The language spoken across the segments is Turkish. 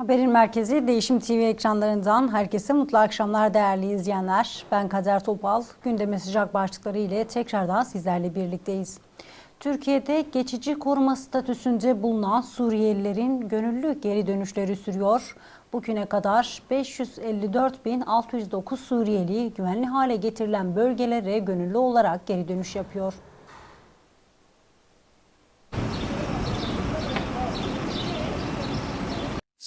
Haberin merkezi Değişim TV ekranlarından herkese mutlu akşamlar değerli izleyenler. Ben Kader Topal. Gündeme sıcak başlıkları ile tekrardan sizlerle birlikteyiz. Türkiye'de geçici koruma statüsünde bulunan Suriyelilerin gönüllü geri dönüşleri sürüyor. Bugüne kadar 554.609 Suriyeli güvenli hale getirilen bölgelere gönüllü olarak geri dönüş yapıyor.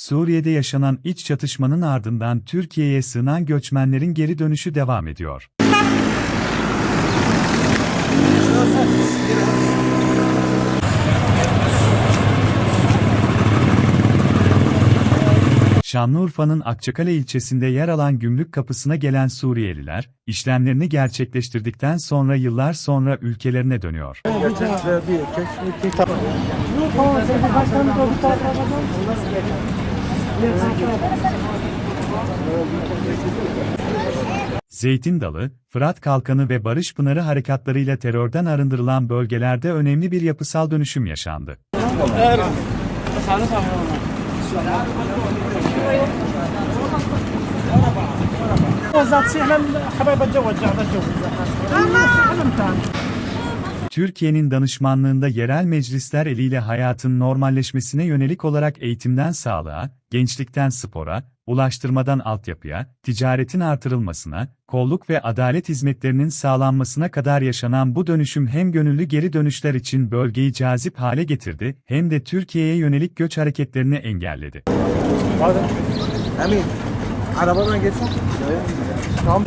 Suriye'de yaşanan iç çatışmanın ardından Türkiye'ye sığınan göçmenlerin geri dönüşü devam ediyor. Şanlıurfa'nın Akçakale ilçesinde yer alan gümrük kapısına gelen Suriyeliler, işlemlerini gerçekleştirdikten sonra yıllar sonra ülkelerine dönüyor. Zeytin Dalı, Fırat Kalkanı ve Barış Pınarı harekatlarıyla terörden arındırılan bölgelerde önemli bir yapısal dönüşüm yaşandı. Evet. Türkiye'nin danışmanlığında yerel meclisler eliyle hayatın normalleşmesine yönelik olarak eğitimden sağlığa, gençlikten spora, ulaştırmadan altyapıya, ticaretin artırılmasına, kolluk ve adalet hizmetlerinin sağlanmasına kadar yaşanan bu dönüşüm hem gönüllü geri dönüşler için bölgeyi cazip hale getirdi, hem de Türkiye'ye yönelik göç hareketlerini engelledi. Emin, arabadan geçsin. Tamam.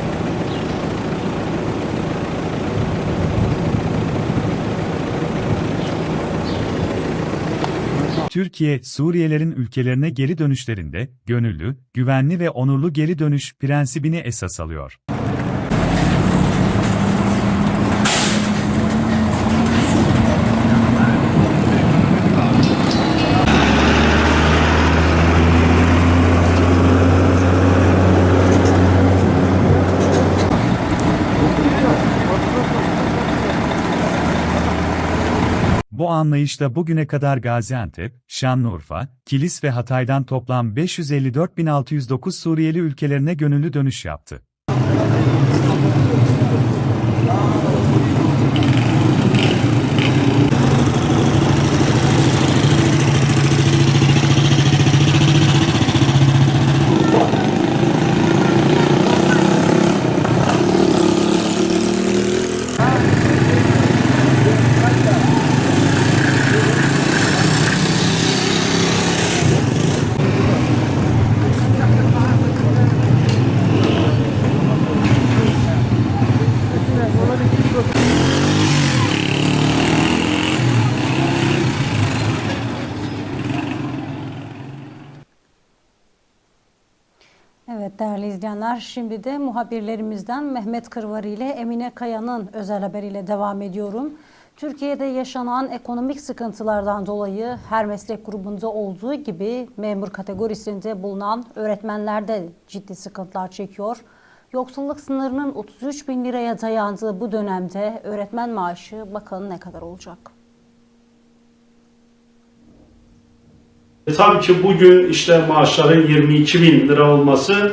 Türkiye, Suriyelerin ülkelerine geri dönüşlerinde, gönüllü, güvenli ve onurlu geri dönüş prensibini esas alıyor. Anlayışla bugüne kadar Gaziantep, Şanlıurfa, Kilis ve Hatay'dan toplam 554.609 Suriyeli ülkelerine gönüllü dönüş yaptı. Evet değerli izleyenler şimdi de muhabirlerimizden Mehmet Kırvari ile Emine Kaya'nın özel haberiyle devam ediyorum. Türkiye'de yaşanan ekonomik sıkıntılardan dolayı her meslek grubunda olduğu gibi memur kategorisinde bulunan öğretmenler de ciddi sıkıntılar çekiyor. Yoksulluk sınırının 33 bin liraya dayandığı bu dönemde öğretmen maaşı bakalım ne kadar olacak? E, Tabii ki bugün işte maaşların 22 bin lira olması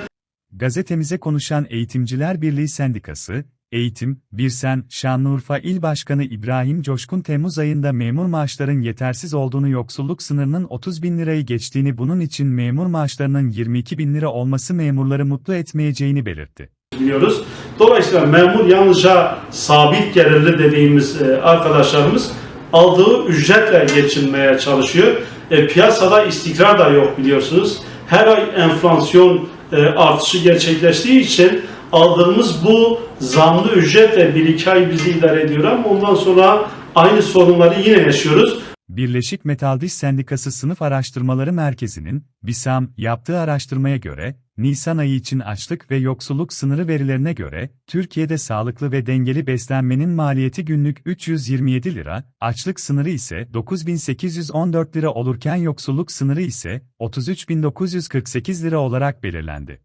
Gazetemize konuşan Eğitimciler Birliği Sendikası, Eğitim, Birsen, Şanlıurfa İl Başkanı İbrahim Coşkun Temmuz ayında memur maaşların yetersiz olduğunu yoksulluk sınırının 30 bin lirayı geçtiğini bunun için memur maaşlarının 22 bin lira olması memurları mutlu etmeyeceğini belirtti. biliyoruz. Dolayısıyla memur yalnızca sabit gelirli dediğimiz e, arkadaşlarımız aldığı ücretle geçinmeye çalışıyor. E, piyasada istikrar da yok biliyorsunuz. Her ay enflasyon artışı gerçekleştiği için aldığımız bu zamlı ücretle bir iki ay bizi idare ediyor ama ondan sonra aynı sorunları yine yaşıyoruz. Birleşik Metal Diş Sendikası Sınıf Araştırmaları Merkezi'nin, BİSAM, yaptığı araştırmaya göre, Nisan ayı için açlık ve yoksulluk sınırı verilerine göre, Türkiye'de sağlıklı ve dengeli beslenmenin maliyeti günlük 327 lira, açlık sınırı ise 9814 lira olurken yoksulluk sınırı ise 33948 lira olarak belirlendi.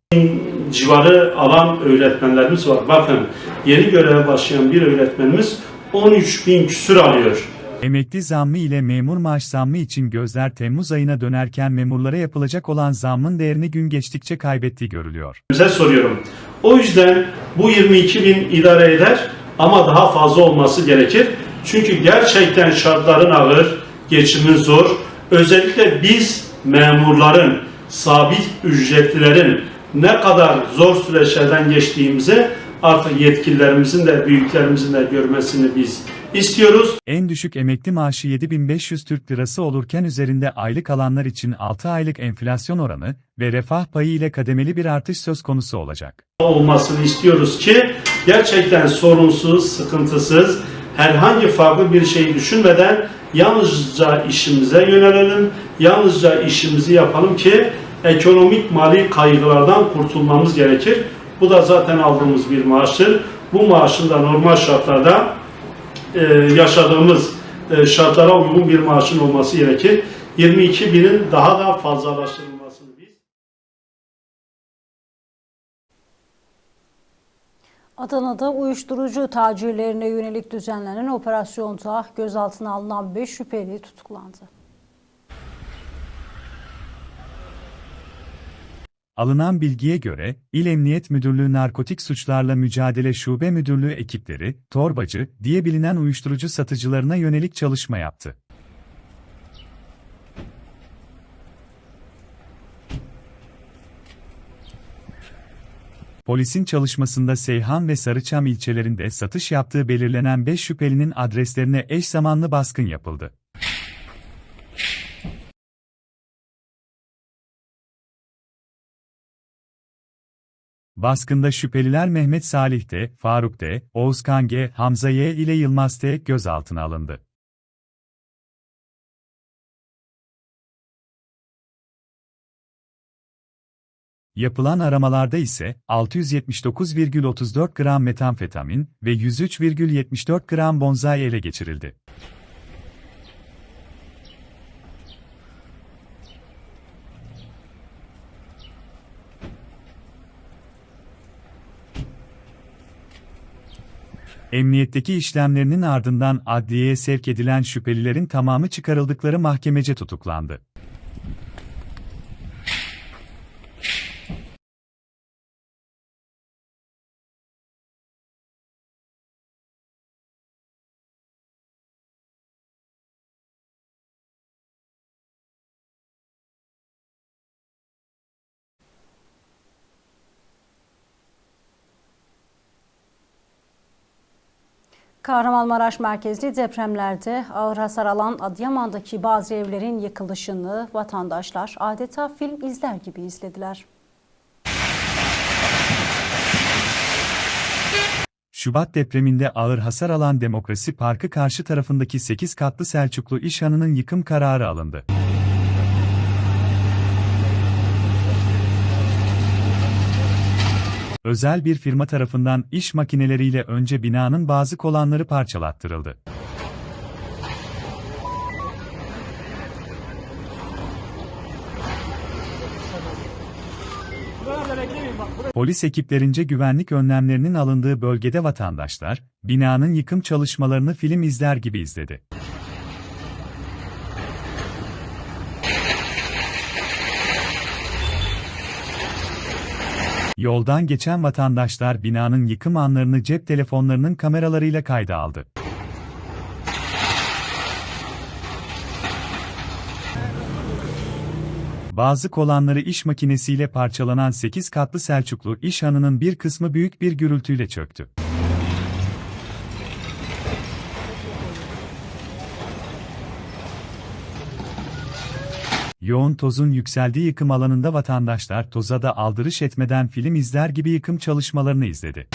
civarı alan öğretmenlerimiz var. Bakın yeni göreve başlayan bir öğretmenimiz 13 bin küsür alıyor. Emekli zammı ile memur maaş zammı için gözler Temmuz ayına dönerken memurlara yapılacak olan zammın değerini gün geçtikçe kaybettiği görülüyor. Size soruyorum. O yüzden bu 22 bin idare eder ama daha fazla olması gerekir. Çünkü gerçekten şartların ağır, geçimin zor. Özellikle biz memurların, sabit ücretlilerin ne kadar zor süreçlerden geçtiğimizi artık yetkililerimizin de büyüklerimizin de görmesini biz istiyoruz. En düşük emekli maaşı 7500 Türk Lirası olurken üzerinde aylık alanlar için 6 aylık enflasyon oranı ve refah payı ile kademeli bir artış söz konusu olacak. olmasını istiyoruz ki gerçekten sorunsuz, sıkıntısız, herhangi farklı bir şey düşünmeden yalnızca işimize yönelelim, yalnızca işimizi yapalım ki ekonomik mali kaygılardan kurtulmamız gerekir. Bu da zaten aldığımız bir maaştır. Bu maaşın da normal şartlarda e, yaşadığımız e, şartlara uygun bir maaşın olması gerekir. 22 binin daha da fazlalaştırılmasını biz Adana'da uyuşturucu tacirlerine yönelik düzenlenen operasyonda gözaltına alınan 5 şüpheli tutuklandı. Alınan bilgiye göre, İl Emniyet Müdürlüğü Narkotik Suçlarla Mücadele Şube Müdürlüğü ekipleri, torbacı diye bilinen uyuşturucu satıcılarına yönelik çalışma yaptı. Polisin çalışmasında Seyhan ve Sarıçam ilçelerinde satış yaptığı belirlenen 5 şüphelinin adreslerine eş zamanlı baskın yapıldı. Baskında şüpheliler Mehmet Salih D, Faruk D, Oğuzkan G, Hamza Y ile Yılmaz T gözaltına alındı. Yapılan aramalarda ise 679,34 gram metamfetamin ve 103,74 gram bonzai ele geçirildi. Emniyetteki işlemlerinin ardından adliyeye sevk edilen şüphelilerin tamamı çıkarıldıkları mahkemece tutuklandı. Kahramanmaraş merkezli depremlerde ağır hasar alan Adıyaman'daki bazı evlerin yıkılışını vatandaşlar adeta film izler gibi izlediler. Şubat depreminde ağır hasar alan Demokrasi Parkı karşı tarafındaki 8 katlı Selçuklu İşhanı'nın yıkım kararı alındı. Özel bir firma tarafından iş makineleriyle önce binanın bazı kolanları parçalattırıldı. Polis ekiplerince güvenlik önlemlerinin alındığı bölgede vatandaşlar, binanın yıkım çalışmalarını film izler gibi izledi. Yoldan geçen vatandaşlar binanın yıkım anlarını cep telefonlarının kameralarıyla kayda aldı. Bazı kolanları iş makinesiyle parçalanan 8 katlı Selçuklu iş hanının bir kısmı büyük bir gürültüyle çöktü. Yoğun tozun yükseldiği yıkım alanında vatandaşlar toza da aldırış etmeden film izler gibi yıkım çalışmalarını izledi.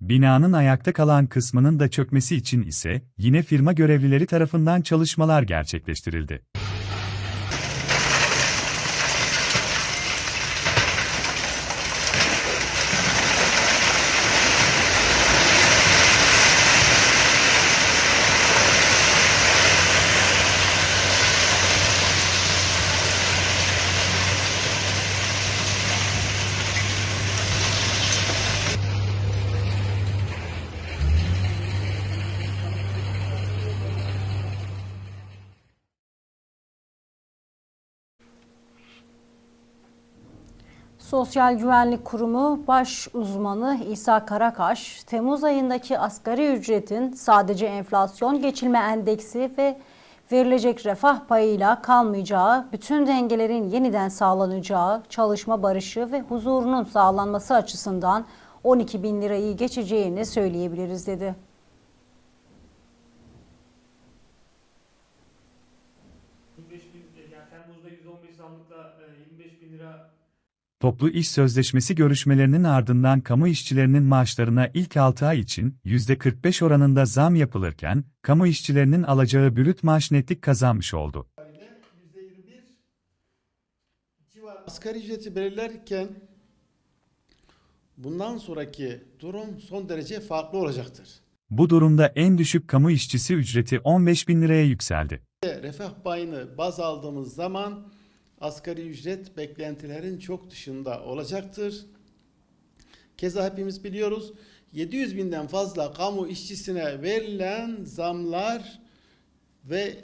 Binanın ayakta kalan kısmının da çökmesi için ise yine firma görevlileri tarafından çalışmalar gerçekleştirildi. Sosyal Güvenlik Kurumu Baş Uzmanı İsa Karakaş, Temmuz ayındaki asgari ücretin sadece enflasyon geçilme endeksi ve verilecek refah payıyla kalmayacağı, bütün dengelerin yeniden sağlanacağı, çalışma barışı ve huzurunun sağlanması açısından 12 bin lirayı geçeceğini söyleyebiliriz dedi. yani Temmuz'da 115 zamlıkla e, 25 bin lira Toplu iş sözleşmesi görüşmelerinin ardından kamu işçilerinin maaşlarına ilk 6 ay için %45 oranında zam yapılırken, kamu işçilerinin alacağı brüt maaş netlik kazanmış oldu. Asgari ücreti belirlerken bundan sonraki durum son derece farklı olacaktır. Bu durumda en düşük kamu işçisi ücreti 15 bin liraya yükseldi. Refah payını baz aldığımız zaman asgari ücret beklentilerin çok dışında olacaktır. Keza hepimiz biliyoruz 700 binden fazla kamu işçisine verilen zamlar ve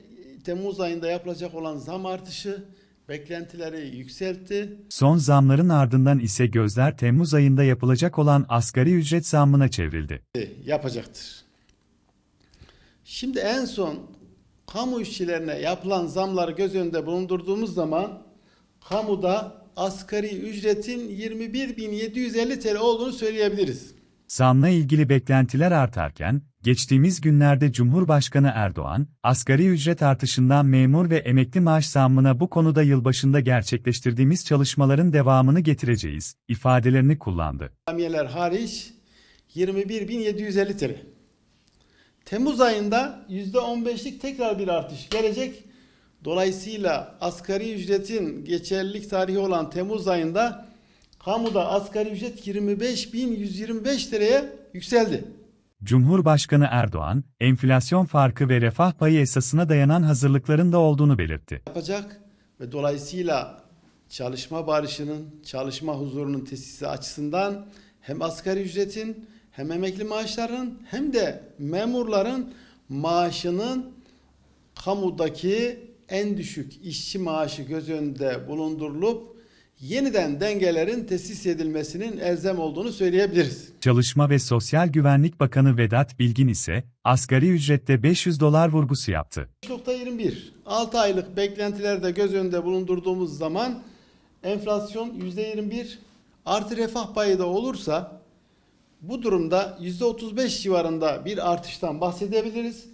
Temmuz ayında yapılacak olan zam artışı beklentileri yükseltti. Son zamların ardından ise gözler Temmuz ayında yapılacak olan asgari ücret zammına çevrildi. yapacaktır. Şimdi en son kamu işçilerine yapılan zamları göz önünde bulundurduğumuz zaman kamuda asgari ücretin 21.750 TL olduğunu söyleyebiliriz. Zamla ilgili beklentiler artarken, geçtiğimiz günlerde Cumhurbaşkanı Erdoğan, asgari ücret artışından memur ve emekli maaş zammına bu konuda yılbaşında gerçekleştirdiğimiz çalışmaların devamını getireceğiz, ifadelerini kullandı. İkramiyeler hariç 21.750 TL. Temmuz ayında %15'lik tekrar bir artış gelecek. Dolayısıyla asgari ücretin geçerlilik tarihi olan Temmuz ayında kamuda asgari ücret 25.125 TL'ye yükseldi. Cumhurbaşkanı Erdoğan, enflasyon farkı ve refah payı esasına dayanan hazırlıkların da olduğunu belirtti. yapacak ve dolayısıyla çalışma barışının, çalışma huzurunun tesisi açısından hem asgari ücretin hem emekli maaşların hem de memurların maaşının kamudaki en düşük işçi maaşı göz önünde bulundurulup yeniden dengelerin tesis edilmesinin elzem olduğunu söyleyebiliriz. Çalışma ve Sosyal Güvenlik Bakanı Vedat Bilgin ise, asgari ücrette 500 dolar vurgusu yaptı. 3.21 6 aylık beklentilerde göz önünde bulundurduğumuz zaman enflasyon %21 artı refah payı da olursa bu durumda %35 civarında bir artıştan bahsedebiliriz.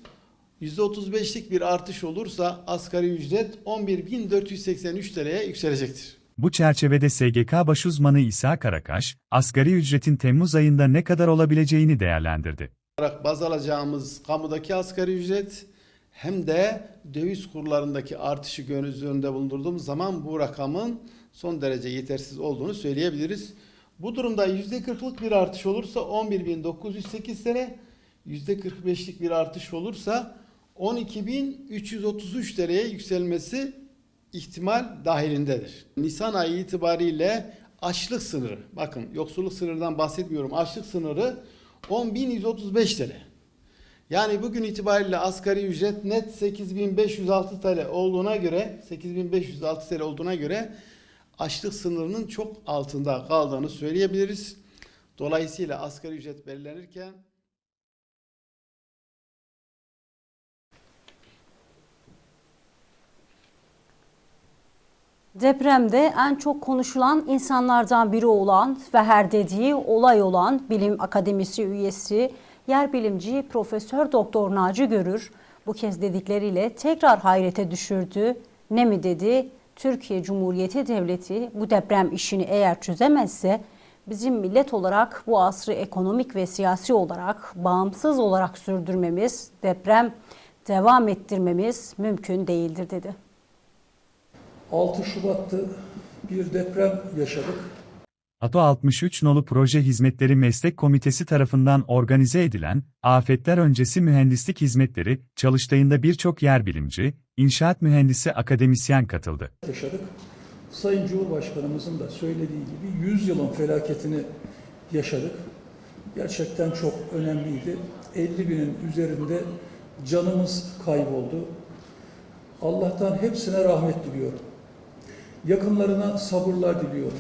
%35'lik bir artış olursa asgari ücret 11.483 TL'ye yükselecektir. Bu çerçevede SGK Başuzmanı İsa Karakaş, asgari ücretin Temmuz ayında ne kadar olabileceğini değerlendirdi. baz alacağımız kamudaki asgari ücret hem de döviz kurlarındaki artışı göz önünde bulundurduğumuz zaman bu rakamın son derece yetersiz olduğunu söyleyebiliriz. Bu durumda %40'lık bir artış olursa 11.908 TL, %45'lik bir artış olursa 12.333 TL'ye yükselmesi ihtimal dahilindedir. Nisan ayı itibariyle açlık sınırı, bakın yoksulluk sınırından bahsetmiyorum, açlık sınırı 10.135 TL. Yani bugün itibariyle asgari ücret net 8506 TL olduğuna göre 8506 TL olduğuna göre açlık sınırının çok altında kaldığını söyleyebiliriz. Dolayısıyla asgari ücret belirlenirken Depremde en çok konuşulan insanlardan biri olan ve her dediği olay olan Bilim Akademisi üyesi yer bilimci Profesör Doktor Naci Görür bu kez dedikleriyle tekrar hayrete düşürdü. Ne mi dedi? Türkiye Cumhuriyeti Devleti bu deprem işini eğer çözemezse bizim millet olarak bu asrı ekonomik ve siyasi olarak bağımsız olarak sürdürmemiz, deprem devam ettirmemiz mümkün değildir dedi. 6 Şubat'ta bir deprem yaşadık. ATO 63 nolu Proje Hizmetleri Meslek Komitesi tarafından organize edilen Afetler Öncesi Mühendislik Hizmetleri çalıştayında birçok yer bilimci, inşaat mühendisi akademisyen katıldı. yaşadık. Sayın Cumhurbaşkanımızın da söylediği gibi 100 yılın felaketini yaşadık. Gerçekten çok önemliydi. 50 binin üzerinde canımız kayboldu. Allah'tan hepsine rahmet diliyorum. Yakınlarına sabırlar diliyorum.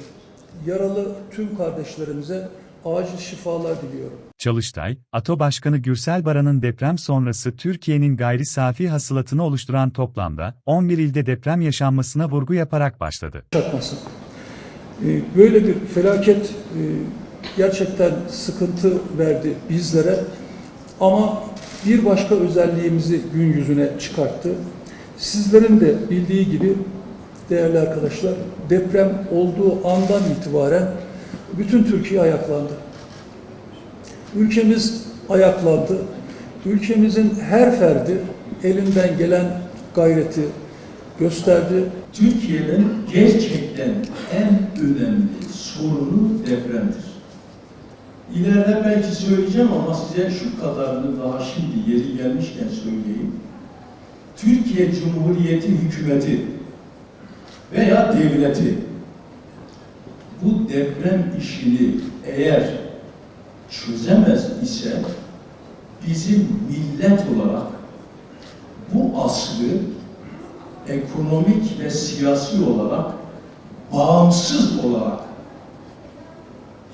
Yaralı tüm kardeşlerimize acil şifalar diliyorum. Çalıştay, ATO Başkanı Gürsel Baran'ın deprem sonrası Türkiye'nin gayri safi hasılatını oluşturan toplamda 11 ilde deprem yaşanmasına vurgu yaparak başladı. çarpmasın. Ee, Böyle bir felaket e, gerçekten sıkıntı verdi bizlere ama bir başka özelliğimizi gün yüzüne çıkarttı. Sizlerin de bildiği gibi değerli arkadaşlar deprem olduğu andan itibaren bütün Türkiye ayaklandı. Ülkemiz ayaklandı. Ülkemizin her ferdi elinden gelen gayreti gösterdi. Türkiye'nin gerçekten en önemli sorunu depremdir. İleride belki söyleyeceğim ama size şu kadarını daha şimdi yeri gelmişken söyleyeyim. Türkiye Cumhuriyeti hükümeti veya devleti bu deprem işini eğer çözemez ise bizim millet olarak bu asrı ekonomik ve siyasi olarak bağımsız olarak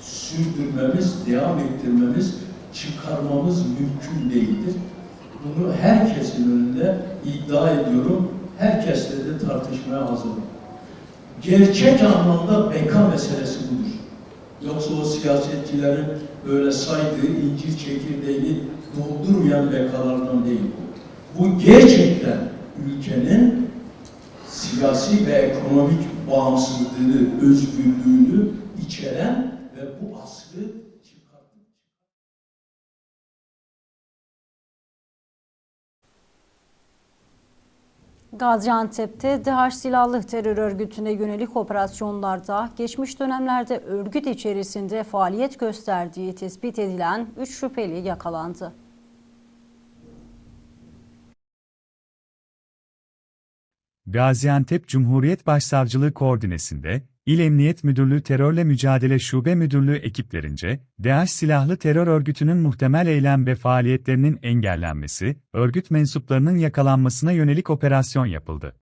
sürdürmemiz, devam ettirmemiz, çıkarmamız mümkün değildir. Bunu herkesin önünde iddia ediyorum. Herkesle de tartışmaya hazırım. Gerçek anlamda beka meselesi budur. Yoksa o siyasetçilerin böyle saydığı incir çekirdeğini doldurmayan bekalardan değil bu. Bu gerçekten ülkenin siyasi ve ekonomik bağımsızlığını, özgürlüğünü içeren ve bu asrı çıkartan. Gaziantep'te DAEŞ silahlı terör örgütüne yönelik operasyonlarda geçmiş dönemlerde örgüt içerisinde faaliyet gösterdiği tespit edilen 3 şüpheli yakalandı. Gaziantep Cumhuriyet Başsavcılığı koordinesinde, İl Emniyet Müdürlüğü Terörle Mücadele Şube Müdürlüğü ekiplerince, DAEŞ silahlı terör örgütünün muhtemel eylem ve faaliyetlerinin engellenmesi, örgüt mensuplarının yakalanmasına yönelik operasyon yapıldı.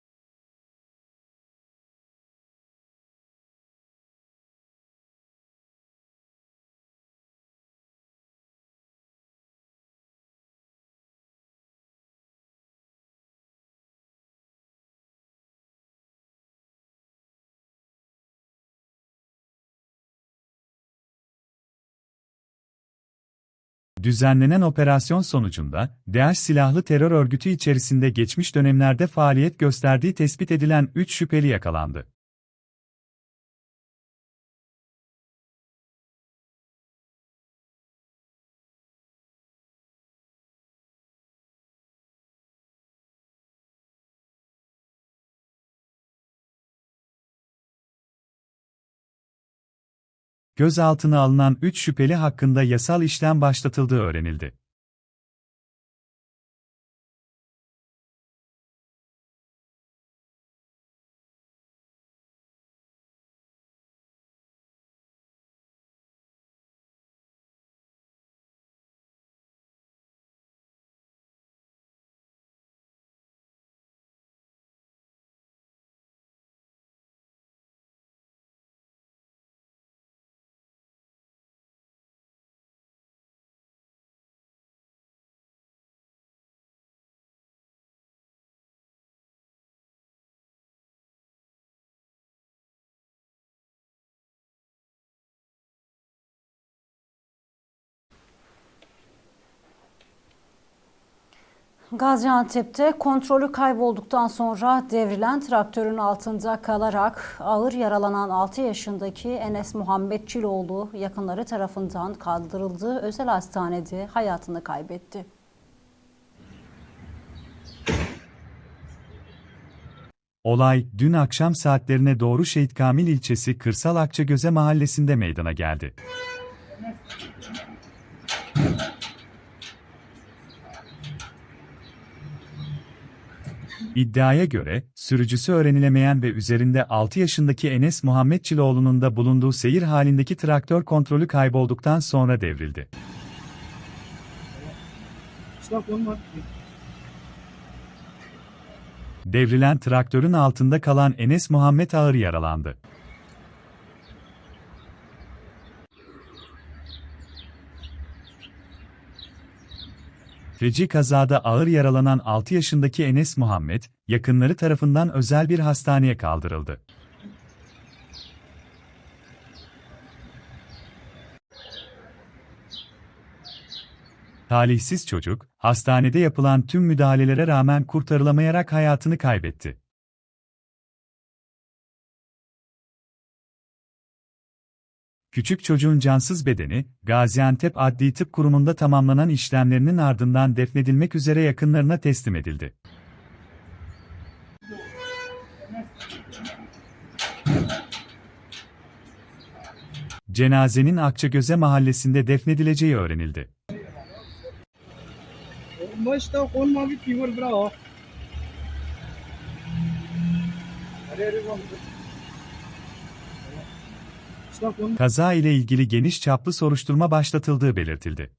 Düzenlenen operasyon sonucunda, DAEŞ silahlı terör örgütü içerisinde geçmiş dönemlerde faaliyet gösterdiği tespit edilen 3 şüpheli yakalandı. Gözaltına alınan 3 şüpheli hakkında yasal işlem başlatıldığı öğrenildi. Gaziantep'te kontrolü kaybolduktan sonra devrilen traktörün altında kalarak ağır yaralanan 6 yaşındaki Enes Muhammed Çiloğlu yakınları tarafından kaldırıldığı özel hastanede hayatını kaybetti. Olay, dün akşam saatlerine doğru Şehit Kamil ilçesi Kırsal Akçagöze mahallesinde meydana geldi. İddiaya göre, sürücüsü öğrenilemeyen ve üzerinde 6 yaşındaki Enes Muhammed Çiloğlu'nun da bulunduğu seyir halindeki traktör kontrolü kaybolduktan sonra devrildi. Devrilen traktörün altında kalan Enes Muhammed ağır yaralandı. Feci kazada ağır yaralanan 6 yaşındaki Enes Muhammed, yakınları tarafından özel bir hastaneye kaldırıldı. Talihsiz çocuk, hastanede yapılan tüm müdahalelere rağmen kurtarılamayarak hayatını kaybetti. Küçük çocuğun cansız bedeni, Gaziantep Adli Tıp Kurumu'nda tamamlanan işlemlerinin ardından defnedilmek üzere yakınlarına teslim edildi. Cenazenin Akçagöze mahallesinde defnedileceği öğrenildi. Kaza ile ilgili geniş çaplı soruşturma başlatıldığı belirtildi.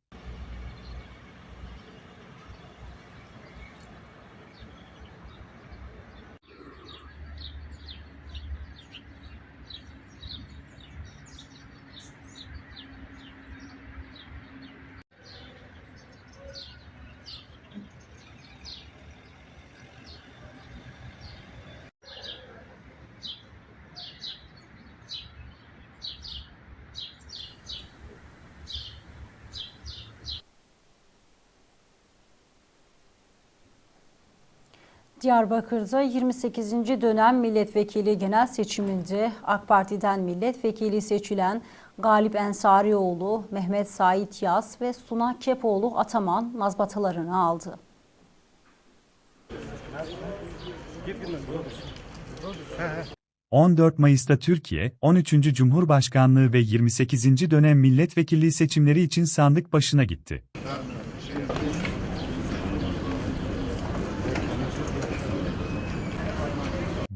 Diyarbakır'da 28. dönem milletvekili genel seçiminde AK Parti'den milletvekili seçilen Galip Ensarioğlu, Mehmet Sait Yaz ve Suna Kepoğlu Ataman mazbatalarını aldı. ...14 Mayıs'ta Türkiye, 13. Cumhurbaşkanlığı ve 28. dönem milletvekilliği seçimleri için sandık başına gitti.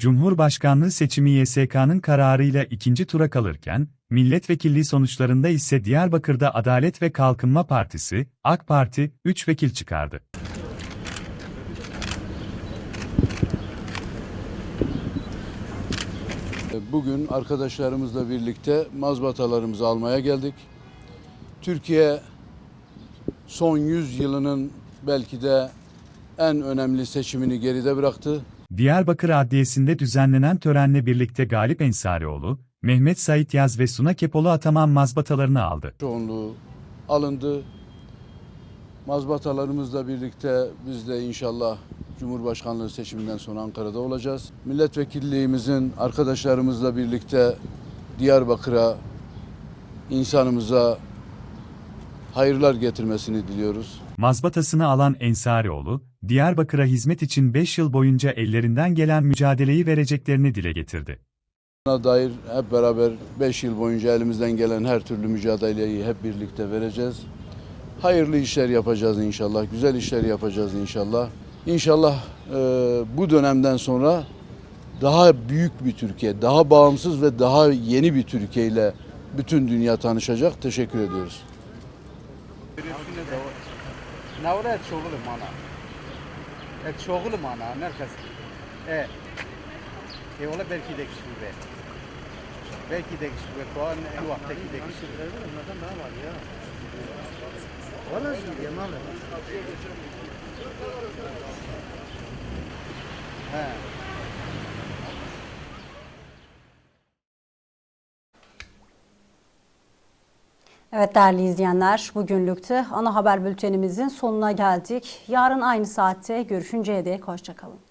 Cumhurbaşkanlığı seçimi YSK'nın kararıyla ikinci tura kalırken, milletvekilliği sonuçlarında ise Diyarbakır'da Adalet ve Kalkınma Partisi, AK Parti, 3 vekil çıkardı. Bugün arkadaşlarımızla birlikte mazbatalarımızı almaya geldik. Türkiye son 100 yılının belki de en önemli seçimini geride bıraktı. Diyarbakır Adliyesi'nde düzenlenen törenle birlikte Galip Ensarioğlu, Mehmet Sait Yaz ve Suna Kepolu Ataman mazbatalarını aldı. Çoğunluğu alındı. Mazbatalarımızla birlikte biz de inşallah Cumhurbaşkanlığı seçiminden sonra Ankara'da olacağız. Milletvekilliğimizin arkadaşlarımızla birlikte Diyarbakır'a, insanımıza hayırlar getirmesini diliyoruz. Mazbatasını alan Ensarioğlu, Diyarbakır'a hizmet için 5 yıl boyunca ellerinden gelen mücadeleyi vereceklerini dile getirdi. Buna dair hep beraber 5 yıl boyunca elimizden gelen her türlü mücadeleyi hep birlikte vereceğiz. Hayırlı işler yapacağız inşallah, güzel işler yapacağız inşallah. İnşallah e, bu dönemden sonra daha büyük bir Türkiye, daha bağımsız ve daha yeni bir Türkiye ile bütün dünya tanışacak. Teşekkür ediyoruz. Et şoğulu mana, nerkes. E. E ola belki de kişi be. Belki de kişi be. Koan en vaktaki de kişi be. Onlardan daha var ya. Valla şimdi yemem. He. Evet değerli izleyenler, bugünlükte ana haber bültenimizin sonuna geldik. Yarın aynı saatte görüşünceye dek hoşçakalın.